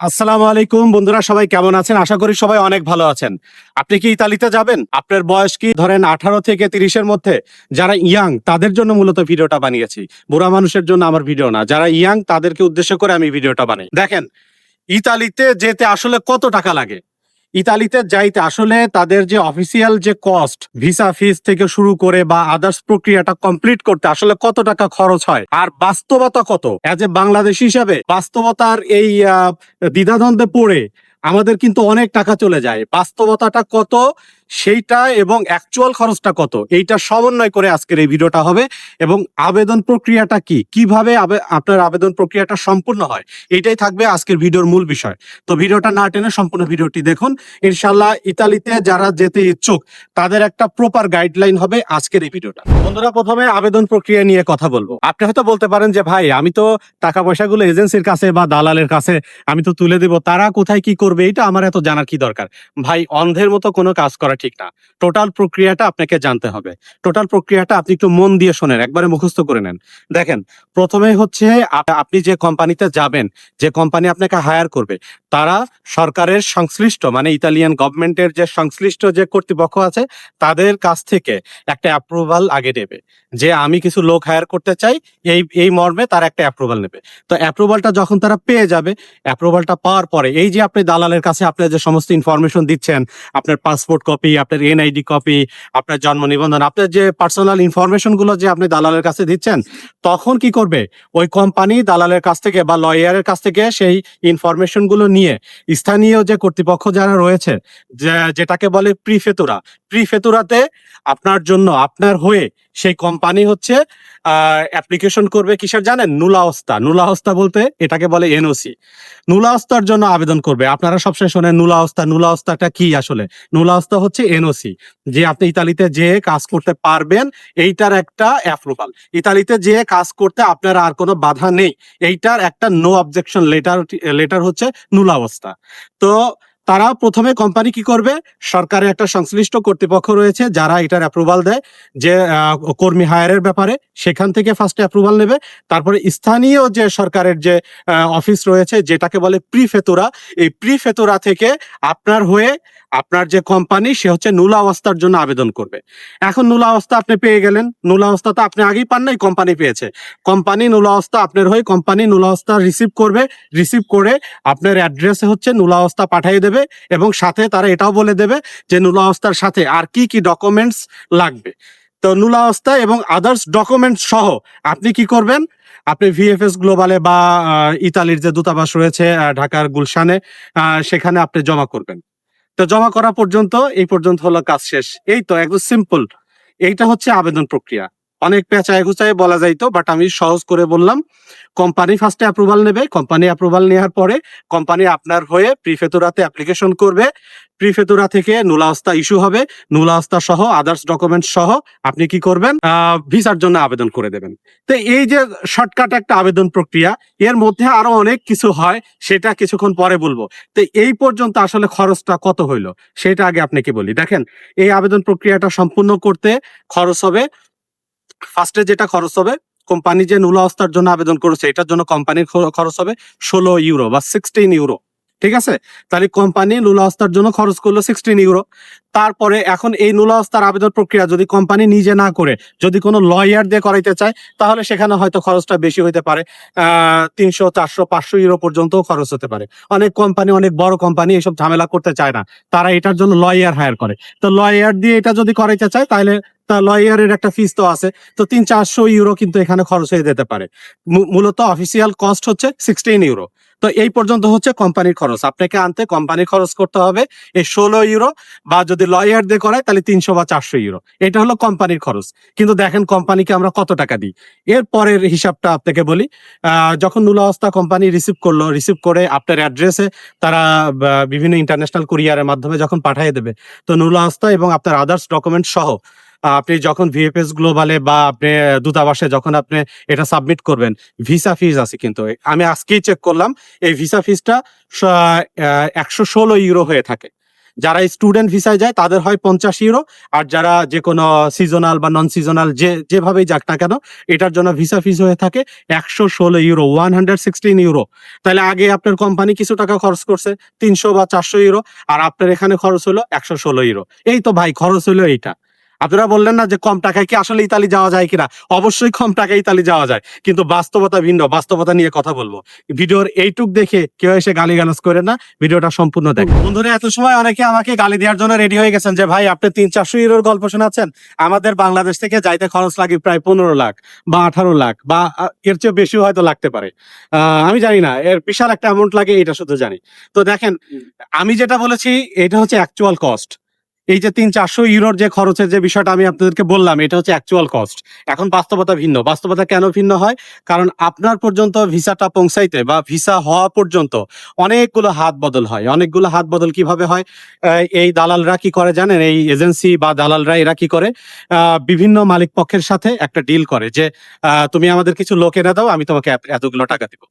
আসসালামু আলাইকুম। বন্ধুরা, সবাই কেমন আছেন? আশা করি সবাই অনেক ভালো আছেন। আপনি কি ইতালিতে যাবেন? আপনার বয়স কি? ধরেন আঠারো থেকে তিরিশের মধ্যে। যারা ইয়াং, তাদের জন্য মূলত ভিডিওটা বানিয়েছি। বুড়া মানুষের জন্য আমার ভিডিও না। যারা ইয়াং, তাদেরকে উদ্দেশ্য করে আমি ভিডিওটা বানাই। দেখেন, ইতালিতে যেতে আসলে কত টাকা লাগে? ইতালিতে যাইতে, আসলে তাদের যে অফিসিয়াল যে কস্ট ভিসা ফিস থেকে শুরু করে বা আদার্স প্রক্রিয়াটা কমপ্লিট করতে, আসলে কত টাকা খরচ হয়? আর বাস্তবতা কত? অ্যাজ এ বাংলাদেশ হিসাবে, বাস্তবতার এই দ্বিধাদ্বন্দ্বে পড়ে আমাদের কিন্তু অনেক টাকা চলে যায়। বাস্তবতাটা কত? সেইটা এবং অ্যাকচুয়াল খরচটা কত? এইটা সমন্বয় করে আজকের এই ভিডিওটা হবে এবং আবেদন প্রক্রিয়াটা কি? কীভাবে আপনার আবেদন প্রক্রিয়াটা সম্পূর্ণ হয়? এটাই থাকবে আজকের ভিডিওর মূল বিষয়। তো ভিডিওটা না টেনে সম্পূর্ণ ভিডিওটি দেখুন। ইনশাল্লাহ ইতালিতে যারা যেতে ইচ্ছুক, তাদের একটা প্রপার গাইডলাইন হবে আজকের এই ভিডিওটা বন্ধুরা, প্রথমে আবেদন প্রক্রিয়া নিয়ে কথা বলব। আপনি হয়তো বলতে পারেন যে, ভাই, আমি তো টাকা পয়সাগুলো এজেন্সির কাছে বা দালালের কাছে আমি তো তুলে দেব। তারা কোথায় কি করবে? এটা আমার এত জানার কি দরকার? ভাই, অন্ধের মতো কোনো কাজ করা ঠিক না। টোটাল প্রক্রিয়াটা আপনাকে জানতে হবে। টোটাল প্রক্রিয়াটা আপনি একটু মন দিয়ে শোনেন, একবারে মুখস্থ করে নেন। দেখেন প্রথমে হচ্ছে আপনি যে কোম্পানিতে যাবেন, যে কোম্পানি আপনাকে হায়ার করবে, তারা সরকারের সংশ্লিষ্ট মানে ইতালিয়ান গভর্নমেন্টের যে সংশ্লিষ্ট যে কর্তৃপক্ষ আছে, তাদের কাছ থেকে একটা অ্যাপ্রুভাল আগে নেবে। যে আমি কিছু লোক হায়ার করতে চাই, এই এই মর্মে তার একটা অ্যাপ্রুভাল নেবে। তো অ্যাপ্রুভালটা যখন তারা পেয়ে যাবে অ্যাপ্রুভালটা পাওয়ার পরে, এই যে আপনি দালালের কাছে আপনার যে সমস্ত ইনফরমেশন দিচ্ছেন, আপনার পাসপোর্ট কপি আপনার এনআইডি কপি আপনার জন্ম নিবন্ধন, আপনার যে পার্সোনাল ইনফরমেশনগুলো যে আপনি দালালের কাছে দিচ্ছেন, তখন কি করবে? ওই কোম্পানি দালালের কাছ থেকে বা লয়ারের কাছ থেকে সেই ইনফরমেশনগুলো নিয়ে স্থানীয় যে কর্তৃপক্ষ যারা রয়েছে যেটাকে বলে প্রিফেতুরা প্রিফেতুরাতে আপনার জন্য, আপনার হয়ে সেই কোম্পানি হচ্ছে অ্যাপ্লিকেশন করবে কিসের জানেন? নুলাওস্তা। নুলাওস্তা বলতে এটাকে বলে এনওসি নুলাওস্তার জন্য আবেদন করবে। আপনারা সবসময় শোনেন নুলাওস্তা, নুলাওস্তাটা কি আসলে? নুলাওস্তা হচ্ছে এনওসি যে আপনি ইতালিতে যে কাজ করতে পারবেন, এইটার একটা অ্যাপ্রুভাল ইতালিতে যে কাজ করতে আপনার আর কোনো বাধা নেই, এইটার একটা নো অবজেকশন লেটার লেটার হচ্ছে নুলাবস্থা তো তারা প্রথমে কোম্পানি কি করবে? সরকারের একটা সংশ্লিষ্ট কর্তৃপক্ষ রয়েছে যারা এটার অ্যাপ্রুভাল দেয় যে কর্মী হায়ারের ব্যাপারে। সেখান থেকে ফার্স্টে অ্যাপ্রুভাল নেবে। তারপরে স্থানীয় যে সরকারের যে অফিস রয়েছে যেটাকে বলে প্রি ফেতোরা এই প্রি ফেতোরা থেকে আপনার হয়ে আপনার যে কোম্পানি সে হচ্ছে নুলা অবস্থার জন্য আবেদন করবে। এখন নুলা অবস্থা আপনি পেয়ে গেলেন। নুলা অবস্থা তো আপনি আগেই পান নাই কোম্পানি পেয়েছে। কোম্পানি নুলা অবস্থা আপনার হয়ে কোম্পানি নুলা অবস্থা রিসিভ করবে। রিসিভ করে আপনার অ্যাড্রেসে হচ্ছে নুলা অবস্থা পাঠিয়ে দেবে এবং সাথে তারা এটাও বলে দেবে যে নুলা অবস্থার সাথে আর কি কি ডকুমেন্টস লাগবে। তো নুলা অবস্থা এবং আদার্স ডকুমেন্টস সহ আপনি কি করবেন? আপনি ভিএফএস গ্লোবালে বা ইতালির যে দূতাবাস রয়েছে ঢাকার গুলশানে সেখানে আপনি জমা করবেন। তো জমা করা পর্যন্ত এই পর্যন্ত হলো কাজ শেষ। এই তো, একদম সিম্পল এইটা হচ্ছে আবেদন প্রক্রিয়া। অনেক পেঁচায় গুচায় বলা যাইতো বাট আমি সহজ করে বললাম কোম্পানি ফার্স্টে অ্যাপ্রুভাল নেবে কোম্পানি অ্যাপ্রুভাল নেওয়ার পরে কোম্পানি আপনার হয়ে প্রিফেতুরাতে অ্যাপ্লিকেশন করবে প্রিফেতুরা থেকে নুলাস্তা ইস্যু হবে নুলাস্তা সহ আদার্স ডকুমেন্ট সহ আপনি কি করবেন? ভিসার জন্য আবেদন করে দেবেন। তো এই যে শর্টকাট একটা আবেদন প্রক্রিয়া, এর মধ্যে আরও অনেক কিছু হয়, সেটা কিছুক্ষণ পরে বলব। তো এই পর্যন্ত আসলে খরচটা কত হইল, সেটা আগে আপনাকে বলি। দেখেন, এই আবেদন প্রক্রিয়াটা সম্পূর্ণ করতে খরচ হবে ফার্স্টে যেটা খরচ হবে কোম্পানি যে নুলা অবস্থার জন্য আবেদন করেছে, এটার জন্য কোম্পানির খরচ হবে ষোলো ইউরো বা সিক্সটিন ইউরো ঠিক আছে? তাহলে কোম্পানি নুলা অবস্থার জন্য খরচ করল সিক্সটিন ইউরো তারপরে এখন এই নুলা অবস্থার আবেদন প্রক্রিয়া যদি কোম্পানি নিজে না করে, যদি কোনো লয়ার দিয়ে করাইতে চায়, তাহলে সেখানে হয়তো খরচটা বেশি হইতে পারে। তিনশো, চারশো, পাঁচশো ইউরো পর্যন্ত খরচ হতে পারে। অনেক কোম্পানি অনেক বড় কোম্পানি এসব ঝামেলা করতে চায় না। তারা এটার জন্য লয়ার হায়ার করে। তো লয়ার দিয়ে এটা যদি করাইতে চায়, তাহলে লয়ারের একটা ফিস তো আছে। তো তিন, চারশো ইউরো কিন্তু এখানে খরচ হয়ে যেতে পারে। মূলত অফিসিয়াল কস্ট হচ্ছে সিক্সটিন ইউরো তো এই পর্যন্ত হচ্ছে কোম্পানির খরচ। আপনাকে আনতে কোম্পানির খরচ করতে হবে এই ষোলো ইউরো বা যদি লয়ার দিয়ে করায় তাহলে তিনশো বা চারশো ইউরো এটা হলো কোম্পানির খরচ। কিন্তু দেখেন কোম্পানিকে আমরা কত টাকা দিই। এর পরের হিসাবটা আপনাকে বলি যখন নুলাবস্থা কোম্পানি রিসিভ করল রিসিভ করে আপনার অ্যাড্রেসে তারা বিভিন্ন ইন্টারন্যাশনাল কুরিয়ারের মাধ্যমে যখন পাঠিয়ে দেবে, তো নুলাবস্থা এবং আপনার আদার্স ডকুমেন্ট সহ আপনি যখন ভিএফএস গ্লোবালে বা আপনি দূতাবাসে যখন আপনি এটা সাবমিট করবেন ভিসা ফিজ আছে কিন্তু। আমি আজকেই চেক করলাম, এই ভিসা ফিজটা একশো ষোলো ইউরো হয়ে থাকে। যারা স্টুডেন্ট ভিসায় যায়, তাদের হয় পঞ্চাশ ইউরো আর যারা যে কোনো সিজনাল বা নন সিজনাল যে, যেভাবেই যাক না কেন, এটার জন্য ভিসা ফিস হয়ে থাকে একশো ষোলো euro one hundred sixteen euro তাহলে আগে আপনার কোম্পানি কিছু টাকা খরচ করছে, তিনশো বা চারশো ইউরো আর আপনার এখানে খরচ হলো একশো ষোলো ইউরো এই তো ভাই, খরচ হলো এইটা। আপনারা বললেন না যে কম টাকায় কি আসলে ইতালি যাওয়া যায় কিনা? অবশ্যই কম টাকায় ইতালি যাওয়া যায়। কিন্তু বাস্তবতা ভিন্ন, বাস্তবতা নিয়ে কথা বলব। ভিডিওর এইটুক দেখে কেউ এসে গালি গালাজ করে না, ভিডিওটা সম্পূর্ণ দেখে বন্ধুরা, এত সময় অনেকে আমাকে গালি দেওয়ার জন্য রেডি হয়ে গেছেন যে, ভাই, আপনি তিন চারশো ইউরোর গল্প শোনাচ্ছেন। আমাদের বাংলাদেশ থেকে যাইতে খরচ লাগে প্রায় পনেরো লাখ বা আঠারো লাখ বা এর চেয়ে বেশি হয়তো লাগতে পারে। আমি জানি না, এর বিশাল একটা অ্যামাউন্ট লাগে, এটা শুধু জানি। তো দেখেন, আমি যেটা বলেছি, এটা হচ্ছে অ্যাকচুয়াল কস্ট এই যে তিন চারশো ইউরোর যে খরচের যে বিষয়টা আমি আপনাদেরকে বললাম, এটা হচ্ছে অ্যাকচুয়াল কস্ট এখন বাস্তবতা ভিন্ন। বাস্তবতা কেন ভিন্ন হয়? কারণ আপনার পর্যন্ত ভিসাটা পৌঁছাইতে বা ভিসা হওয়া পর্যন্ত অনেকগুলো হাত বদল হয়। অনেকগুলো হাত বদল কীভাবে হয়? এই দালালরা কি করে জানেন? এই এজেন্সি বা দালালরা এরা কি করে? বিভিন্ন মালিক পক্ষের সাথে একটা ডিল করে যে তুমি আমাদের কিছু লোক এনে দাও, আমি তোমাকে এতগুলো টাকা দিব।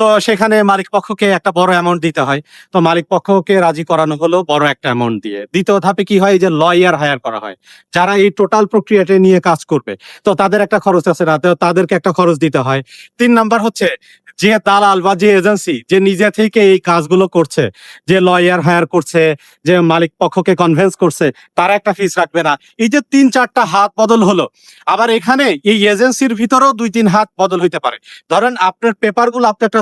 তো সেখানে মালিক পক্ষকে একটা বড় অ্যামাউন্ট দিতে হয়। তো মালিক পক্ষকে রাজি করানো হলো বড় একটা অ্যামাউন্ট দিয়ে। দ্বিতীয় ধাপে কি হয় যে লয়ার হায়ার করা হয়। যারা এই টোটাল প্রক্রিয়াটা নিয়ে কাজ করবে, তো তাদের একটা খরচ আছে না তাদেরকে একটা খরচ দিতে হয়। তিন নাম্বার হচ্ছে যে দালাল বা যে এজেন্সি যে নিজে থেকে এই কাজগুলো করছে, যে লয়ার হায়ার করছে, যে মালিক পক্ষকে কনভেন্স করছে, তারা একটা ফিস রাখবে না। এই যে তিন চারটা হাত বদল হলো। আবার এখানে এই এজেন্সির ভিতরেও দুই তিন হাত বদল হইতে পারে। ধরেন আপনার পেপারগুলো আপনি একটা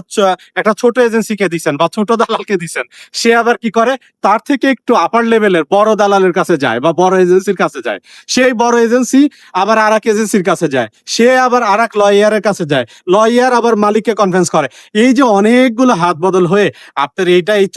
একটা ছোট এজেন্সিকে দিচ্ছেন বা ছোট দালালকে দিচ্ছেন সে আবার কি করে? তার থেকে একটু আপার লেভেলের বড় দালালের কাছে যায় বা বড় এজেন্সির কাছে যায়। সেই বড় এজেন্সি আবার আর এজেন্সির কাছে যায়। সে আবার আর এক লয়ারের কাছে যায়। লয়ার আবার মালিককে কনফারেন্স করে। এই যে অনেকগুলো হাত বদল হয়ে আপনার এইটা এই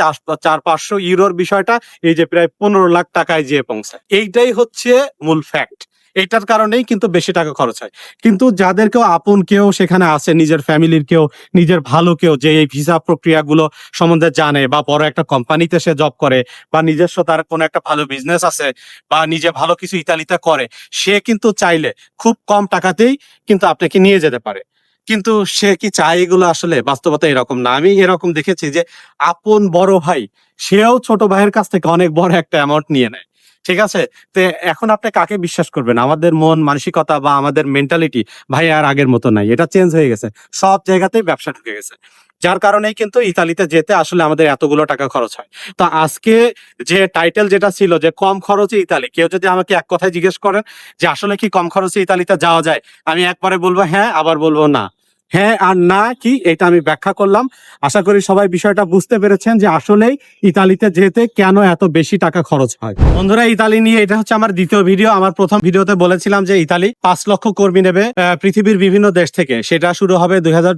চার পাঁচশো ইউরোর বিষয়টা, এই যে প্রায় পনেরো লাখ টাকায় যেয়ে পৌঁছায়। এইটাই হচ্ছে মূল ফ্যাক্ট এইটার কারণেই কিন্তু বেশি টাকা খরচ হয়। কিন্তু যাদের কেউ আপন কেউ সেখানে আছে, নিজের ফ্যামিলির কেউ, নিজের ভালো কেউ যে এই ভিসা প্রক্রিয়াগুলো সম্বন্ধে জানে বা বড় একটা কোম্পানিতে সে জব করে বা নিজস্ব তার কোনো একটা ভালো বিজনেস আছে বা নিজে ভালো কিছু ইতালিতে করে, সে কিন্তু চাইলে খুব কম টাকাতেই কিন্তু আপনাকে নিয়ে যেতে পারে। কিন্তু সে কি চায় এগুলো আসলে? বাস্তবতা এরকম না। আমি এরকম দেখেছি যে আপন বড় ভাই, সেও ছোট ভাইয়ের কাছ থেকে অনেক বড় একটা অ্যামাউন্ট নিয়ে নেয়। ঠিক আছে? তো এখন আপনি কাকে বিশ্বাস করবেন? আমাদের মন, মানসিকতা বা আমাদের মেন্টালিটি ভাই আর আগের মতো নাই। এটা চেঞ্জ হয়ে গেছে। সব জায়গাতেই ব্যবসা ঢুকে গেছে। যার কারণেই কিন্তু ইতালিতে যেতে আসলে আমাদের এতগুলো টাকা খরচ হয়। তো আজকে যে টাইটেল যেটা ছিল যে কম খরচে ইতালি, কেউ যদি আমাকে এক কথায় জিজ্ঞেস করেন যে আসলে কি কম খরচে ইতালিতে যাওয়া যায়, আমি একবারে বলব হ্যাঁ আবার বলব না। হ্যাঁ আর না কি, এটা আমি ব্যাখ্যা করলাম। আশা করি সবাই বিষয়টা বুঝতে পেরেছেন যে আসলেই ইতালিতে যেতে কেন এত বেশি টাকা খরচ হয়। বন্ধুরা, ইতালি নিয়ে এটা হচ্ছে আমার দ্বিতীয় ভিডিও। আমার প্রথম ভিডিওতে বলেছিলাম যে ইতালি পাঁচ লক্ষ কর্মী নেবে পৃথিবীর বিভিন্ন দেশ থেকে। সেটা শুরু হবে দুই হাজার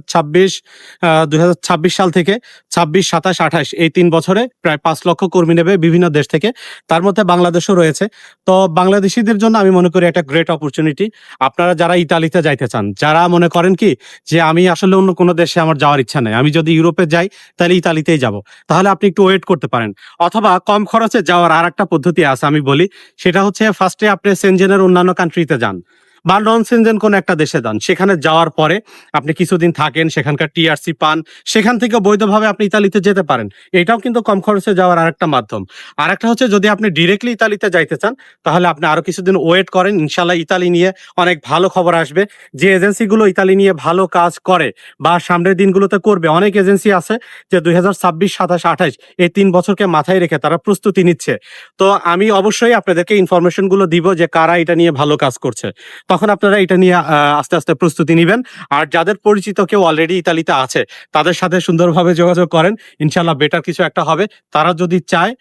সাল থেকে, ছাব্বিশ, সাতাশ, আঠাশ, এই তিন বছরে প্রায় পাঁচ লক্ষ কর্মী নেবে বিভিন্ন দেশ থেকে। তার মধ্যে বাংলাদেশও রয়েছে। তো বাংলাদেশিদের জন্য আমি মনে করি একটা গ্রেট অপরচুনিটি আপনারা যারা ইতালিতে যাইতে চান, যারা মনে করেন কি যে আমি আসলে অন্য কোনো দেশে আমার যাওয়ার ইচ্ছা নেই। আমি যদি ইউরোপে যাই, তাহলে ইতালিতেই যাব। তাহলে আপনি একটু ওয়েট করতে পারেন। অথবা কম খরচে যাওয়ার আর একটা পদ্ধতি আছে, আমি বলি। সেটা হচ্ছে ফার্স্টে আপনি সেনজেনের অন্যান্য কান্ট্রিতে যান। বা নন সেনজেন কোন একটা দেশে যান, সেখানে যাওয়ার পরে আপনি কিছুদিন থাকেন, সেখানকার টিআরসি পান, সেখান থেকে বৈধভাবে আপনি ইতালিতে যেতে পারেন। এটাও কিন্তু কম খরচে যাওয়ার আরেকটা মাধ্যম। আর একটা হচ্ছে যদি আপনি ডিরেক্টলি ইতালিতে যাইতে চান, তাহলে আপনি আরও কিছুদিন ওয়েট করেন ইনশাল্লাহ ইতালি নিয়ে অনেক ভালো খবর আসবে। যে এজেন্সিগুলো ইতালি নিয়ে ভালো কাজ করে বা সামনের দিনগুলোতে করবে, অনেক এজেন্সি আছে যে দুই হাজার ছাব্বিশ, সাতাশ, আঠাশ এই তিন বছরকে মাথায় রেখে তারা প্রস্তুতি নিচ্ছে। তো আমি অবশ্যই আপনাদেরকে ইনফরমেশনগুলো দিব যে কারা এটা নিয়ে ভালো কাজ করছে। তখন আপনারা এটা নিয়ে আস্তে আস্তে প্রস্তুতি নেবেন। আর যাদের পরিচিত কেউ অলরেডি ইতালিতে আছে, তাদের সাথে সুন্দরভাবে যোগাযোগ করেন। ইনশাল্লাহ বেটার কিছু একটা হবে। তারা যদি চায়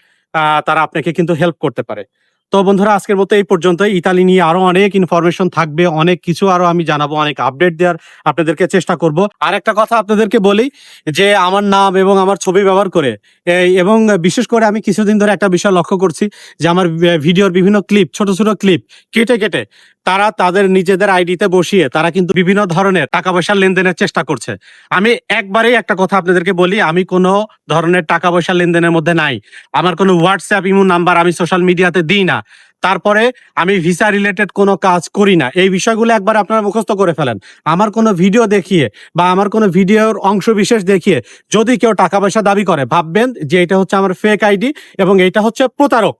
তারা আপনাকে কিন্তু হেল্প করতে পারে। তো বন্ধুরা, আজকের মতো এই পর্যন্ত ইতালি নিয়ে আরও অনেক ইনফরমেশন থাকবে, অনেক কিছু আরও আমি জানাব, অনেক আপডেট দেওয়ার আপনাদেরকে চেষ্টা করব। আর একটা কথা আপনাদেরকে বলি, যে আমার নাম এবং আমার ছবি ব্যবহার করে এবং বিশেষ করে আমি কিছুদিন ধরে একটা বিষয় লক্ষ্য করছি, যে আমার ভিডিওর বিভিন্ন ক্লিপ ছোট ছোট ক্লিপ কেটে কেটে তারা তাদের নিজেদের আইডিতে বসিয়ে তারা কিন্তু বিভিন্ন ধরনের টাকা পয়সা লেনদেনের চেষ্টা করছে। আমি একবারেই একটা কথা আপনাদেরকে বলি, আমি কোনো ধরনের টাকা পয়সা লেনদেনের মধ্যে নাই। আমার কোনো হোয়াটসঅ্যাপ ইমো নাম্বার আমি সোশ্যাল মিডিয়াতে দিই না। তারপরে আমি ভিসা রিলেটেড কোনো কাজ করি না। এই বিষয়গুলো একবার আপনারা মুখস্থ করে ফেলেন। আমার কোনো ভিডিও দেখিয়ে বা আমার কোনো ভিডিওর অংশ বিশেষ দেখিয়ে যদি কেউ টাকা পয়সা দাবি করে, ভাববেন যে এটা হচ্ছে আমার ফেক আইডি এবং এটা হচ্ছে প্রতারক।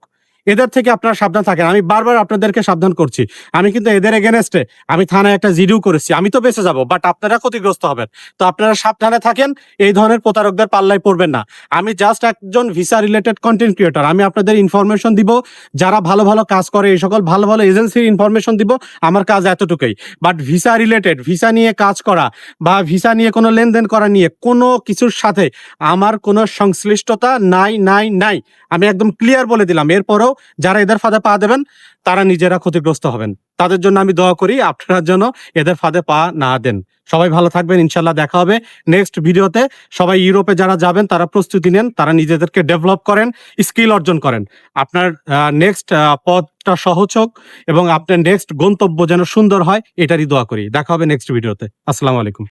এদের থেকে আপনারা সাবধান থাকেন। আমি বারবার আপনাদেরকে সাবধান করছি। আমি কিন্তু এদের এগেনস্টে আমি থানায় একটা জিডিও করেছি। আমি তো বেঁচে যাব বাট আপনারা ক্ষতিগ্রস্ত হবেন। তো আপনারা সাবধানে থাকেন, এই ধরনের প্রতারকদের পাল্লায় পড়বেন না। আমি জাস্ট একজন ভিসা রিলেটেড কন্টেন্ট ক্রিয়েটর আমি আপনাদের ইনফরমেশন দিব। যারা ভালো ভালো কাজ করে, এই সকল ভালো ভালো এজেন্সির ইনফরমেশন দিব, আমার কাজ এতটুকুই। বাট ভিসা রিলেটেড ভিসা নিয়ে কাজ করা বা ভিসা নিয়ে কোনো লেনদেন করা নিয়ে কোনো কিছুর সাথে আমার কোনো সংশ্লিষ্টতা নাই নাই নাই। আমি একদম ক্লিয়ার বলে দিলাম। এরপরেও যারা এদের ফাঁদে পা দেবেন, তারা নিজেরা ক্ষতিগ্রস্ত হবেন। তাদের জন্য আমি দোয়া করি, আপনারা যেন এদের ফাঁদে পা না দেন। সবাই ভালো থাকবেন ইনশাল্লাহ দেখা হবে নেক্সট ভিডিওতে। সবাই ইউরোপে যারা যাবেন, তারা প্রস্তুতি নেন, তারা নিজেদেরকে ডেভেলপ করেন স্কিল অর্জন করেন। আপনার নেক্সট পথটা সহজ হোক এবং আপনার নেক্সট গন্তব্য যেন সুন্দর হয়, এটারই দোয়া করি। দেখা হবে নেক্সট ভিডিওতে। আসসালামু আলাইকুম।